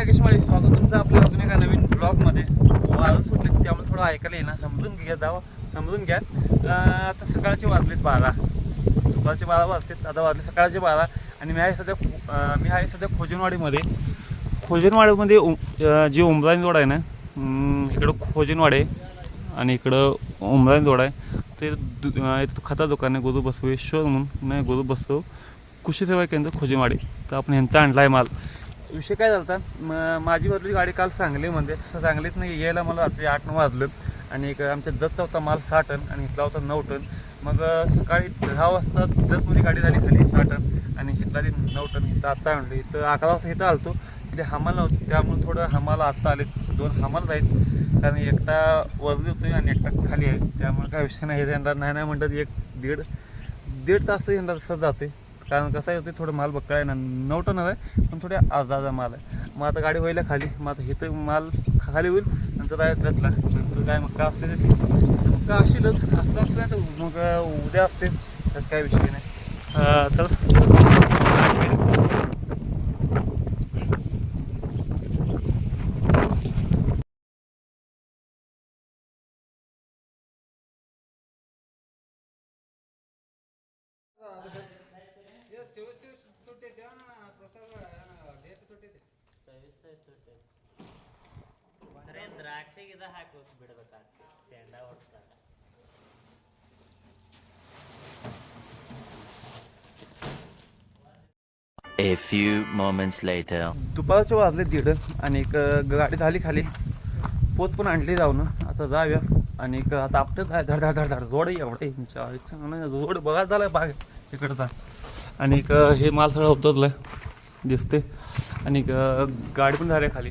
नागेश माळी स्वागत तुमचं आपल्या अजून एका नवीन ब्लॉगमध्ये वारं हो, सुटले त्यामुळे थोडं ऐकायला येणार समजून घ्या जावं. समजून घ्या. आता सकाळचे वाजलेत बारा. दुपारचे बारा वाजलेत. आता वाजले सकाळचे बारा. आणि मी आहे सध्या मी आहे सध्या खोजनवाडीमध्ये. खोजनवाडीमध्ये उम- अं, जी उमराणी रोड आहे ना इकडं खोजनवाडे आणि इकडं उमराणी रोड आहे. ते दु खाता दुकान आहे गुरु बसवेश्वर म्हणून. नाही गुरु बसव कृषी सेवा केंद्र खोजनवाडी. तर आपण ह्यांचा आणला आहे माल. विषय काय झाला होता? माझी वरली गाडी काल सांगलीमध्ये म्हणजे सांगलीत नाही यायला मला रात्री आठ नऊ वाजलं. आणि एक आमच्या जतचा होता माल सहा टन आणि इथला होता नऊ टन. मग सकाळी दहा वाजता जतमध्ये गाडी झाली खाली सहा टन आणि इथला ती नऊ टन. इथं आत्ता आणली. इथं अकरा वाजता इथं आलतो. तिथे हमाल नव्हतं. त्यामुळे थोडं हमाला आत्ता आले दोन हमाल आहेत. कारण एकटा वरली होतो आणि एकटा खाली आहे. त्यामुळे काय विषय नाही. येणार नाही नाही म्हणतात. एक दीड दीड तास येणार यंदा तसं जाते कारण कसं आहे ते थोडं माल बक्कळ आहे ना नऊ टन आहे पण थोडे अर्धा अर्धा माल आहे. मग आता गाडी व्हायला खाली मग आता इथं माल खाली होईल नंतर आहे त्यातला. नंतर काय मक्का असते असले तर ठीक. मग असेलच असलं असलं तर मग उद्या असते त्यात काय विषय नाही. तर अं, तर ಖರೆ ದ್ರಾಕ್ಷಿಗಿದ ಹಾಕಿ ಬಿಡ್ಬೇಕಾಗ್ತದೆ ಶೇಂಗಾ ಹೊಡ್ಸ್ದಾಗ A few moments later. दुपारचे वाजले दीड आणि एक गाडी झाली खाली पोच पण आणली जाऊन आता जाऊया आणि एक आता आपटत आहे धड धड धड धड रोड एवढा इंचा रोड बघा झालाय बाग इकडचा आणि एक हे माल सगळं उतरलं दिसते. आणि गाडी पण झाली खाली.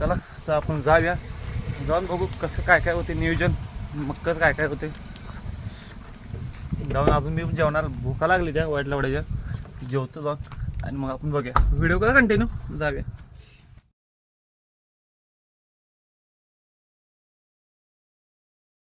चला तर आपण जाऊया. जाऊन बघू कसं काय काय होते नियोजन. मग कसं काय काय होते. जाऊन अजून मी जेवणार. भूका लागली त्या वाईट लावड्याच्या जेवतो जाऊन. आणि मग आपण बघूया. व्हिडिओ करा कंटिन्यू जाऊया.